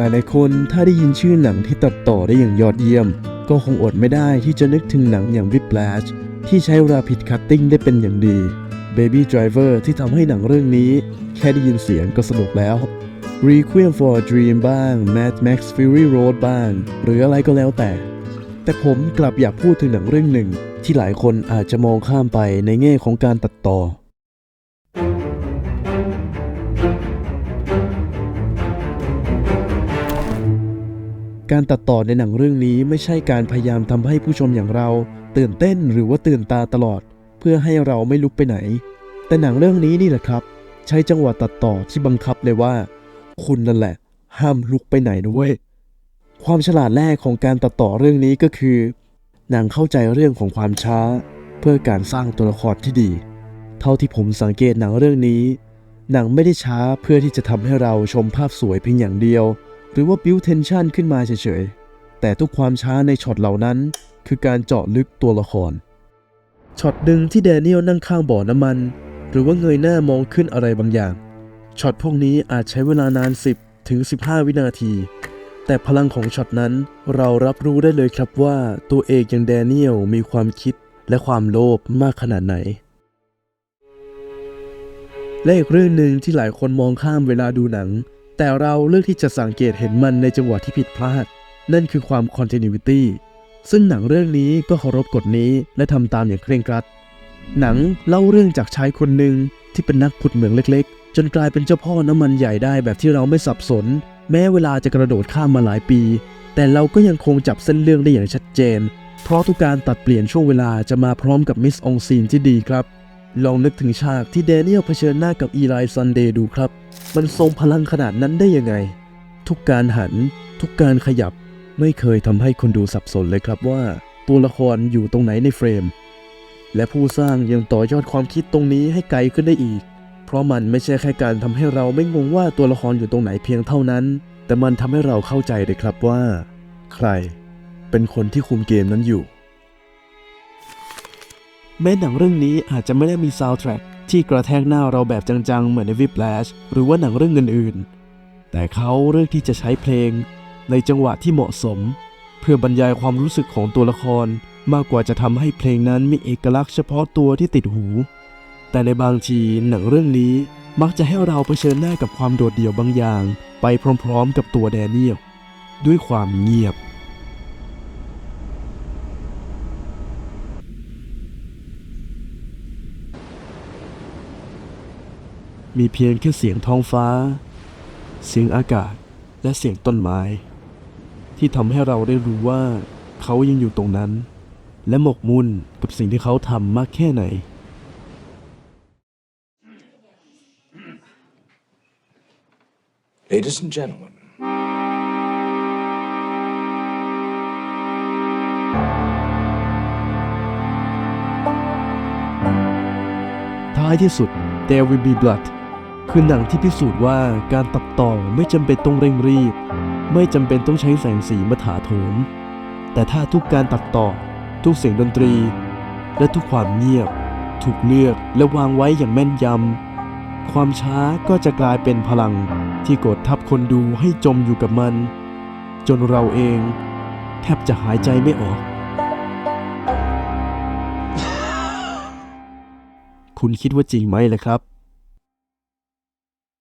หลายๆ คนถ้าได้ยินชื่อหนังที่ตัดต่อได้อย่างยอดเยี่ยม ก็คงอดไม่ได้ที่จะนึกถึงหนังอย่าง Whiplash ที่ใช้ราพิดคัตติ้งได้เป็นอย่างดี Baby Driver ที่ทำให้หนังเรื่องนี้ แค่ได้ยินเสียงก็สนุกแล้ว Requiem for a Dream บ้าง Mad Max Fury Road บ้าง หรืออะไรก็แล้วแต่ แต่ผมกลับอยากพูดถึงหนังเรื่องหนึ่ง ที่หลายคนอาจจะมองข้ามไปในแง่ของการตัดต่อ การตัดต่อในหนังเรื่องนี้ไม่ใช่การพยายามทำให้ผู้ชมอย่างเรา ตื่นเต้นหรือว่าตื่นตาตลอด เพื่อให้เราไม่ลุกไปไหน แต่หนังเรื่องนี้นี่แหละครับ ใช้จังหวะตัดต่อที่บังคับเลยว่า คุณนั่นแหละ ห้ามลุกไปไหนนะเว้ยความฉลาดแรกของการตัดต่อเรื่องนี้ก็คือ หนังเข้าใจเรื่องของความช้า เพื่อการสร้างตัวละครที่ดี เท่าที่ผมสังเกตหนังเรื่องนี้ หนังไม่ได้ช้าเพื่อที่จะทำให้เราชมภาพสวยเพียงอย่างเดียว หรือว่า build tension ขึ้นมาเฉยๆ แต่ทุกความช้าในช็อตเหล่านั้น คือการเจาะลึกตัวละคร ช็อตหนึ่งที่แดเนียลนั่งข้างบ่อน้ำมัน หรือว่าเงยหน้ามองขึ้นอะไรบางอย่าง ช็อตพวกนี้อาจใช้เวลานาน 10 ถึง 15 วินาที แต่พลังของช็อตนั้นเรารับรู้ได้เลยครับว่าตัวเอกอย่างแดเนียลมีความคิดและความโลภมากขนาดไหนและอีกเรื่องหนึ่งที่หลายคนมองข้ามเวลาดูหนัง แต่เราเลือกที่จะสังเกตเห็นมันในจังหวะที่ผิดพลาด นั่นคือความ continuity ซึ่งหนังเรื่องนี้ก็เคารพกฎนี้และทำตามอย่างเคร่งครัด หนังเล่าเรื่องจากชายคนหนึ่งที่เป็นนักขุดเหมืองเล็กๆ จนกลายเป็นเจ้าพ่อน้ำมันใหญ่ได้แบบที่เราไม่สับสน แม้เวลาจะกระโดดข้ามมาหลายปี แต่เราก็ยังคงจับเส้นเรื่องได้อย่างชัดเจน เพราะทุกการตัดเปลี่ยนช่วงเวลาจะมาพร้อมกับมิสองซีนที่ดีครับ ลองนึกถึงฉากที่แดเนียลเผชิญหน้ากับอีไลซันเดย์ดูครับ มันทรงพลังขนาดนั้นได้ยังไง ทุกการหัน ทุกการขยับ ไม่เคยทำให้คนดูสับสนเลยครับว่า ตัวละครอยู่ตรงไหนในเฟรม และผู้สร้างยังต่อยอดความคิดตรงนี้ให้ไกลขึ้นได้อีก เพราะมันไม่ใช่แค่การทำให้เราไม่งงว่าตัวละครอยู่ตรงไหนเพียงเท่านั้น แต่มันทำให้เราเข้าใจเลยครับว่า ใคร เป็นคนที่คุมเกมนั้นอยู่ แม้หนังเรื่องนี้อาจจะไม่ได้มีซาวด์แทร็กที่กระแทกหน้าเราแบบจังๆ เหมือนในวิปแลชหรือว่าหนังเรื่องอื่นๆ แต่เขาเลือกที่จะใช้เพลง ในจังหวะที่เหมาะสม เพื่อบรรยายความรู้สึกของตัวละคร มากกว่าจะทำให้เพลงนั้นมีเอกลักษณ์เฉพาะตัวที่ติดหู แต่ในบางทีหนังเรื่องนี้มักจะให้เราเผชิญหน้ากับความโดดเดี่ยวบางอย่าง ไปพร้อมๆ กับตัวแดเนียลด้วยความเงียบ มีเพียงแค่เสียงท้องฟ้า เสียงอากาศและเสียงต้นไม้ ที่ทำให้เราได้รู้ว่าเขายังอยู่ตรงนั้น และหมกมุ่นกับสิ่งที่เขาทำมากแค่ไหน Ladies and gentlemen, ท้ายที่สุด There Will Be Blood คือหนังที่พิสูจน์ว่าการตัดต่อไม่จำเป็นต้องเร่งรีบ ไม่จำเป็นต้องใช้แสงสีมาถาโถม แต่ถ้าทุกการตัดต่อ ทุกเสียงดนตรี และทุกความเงียบ ถูกเลือกและวางไว้อย่างแม่นยำ ความช้าก็จะกลายเป็นพลังที่กดทับคนดูให้จมอยู่กับมัน จนเราเอง แทบจะหายใจไม่ออก คุณคิดว่าจริงไหมล่ะครับ